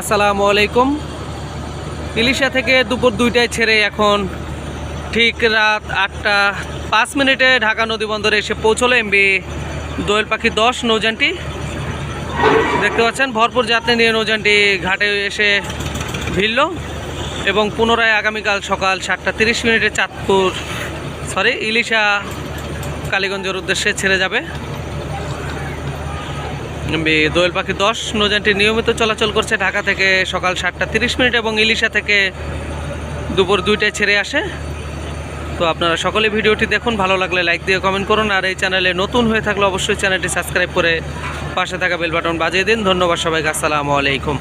আসসালামু আলাইকুম। ইলিশা থেকে দুপুর দুইটায় ছেড়ে এখন ঠিক রাত আটটা পাঁচ মিনিটে ঢাকা নদী বন্দরে এসে পৌঁছলো এমবি দোয়েল পাখি দশ নৌযানটি। দেখতে পাচ্ছেন, ভরপুর যাত্রী নিয়ে নৌযানটি ঘাটে এসে ভিড়ল এবং পুনরায় আগামীকাল সকাল সাতটা তিরিশ মিনিটে চাঁদপুর সরি ইলিশা কালীগঞ্জের উদ্দেশ্যে ছেড়ে যাবে। দোয়েল পাখি দশ, নৌযানটি নিয়মিত চলাচল করছে ঢাকা থেকে সকাল সাতটা তিরিশ মিনিট এবং ইলিশা থেকে দুপুর দুইটায় ছেড়ে আসে। তো আপনারা সকলে ভিডিওটি দেখুন, ভালো লাগলে লাইক দিয়ে কমেন্ট করুন, আর এই চ্যানেলে নতুন হয়ে থাকলে অবশ্যই চ্যানেলটি সাবস্ক্রাইব করে পাশে থাকা বেল বাটন বাজিয়ে দিন। ধন্যবাদ সবাইকে, আসসালামু আলাইকুম।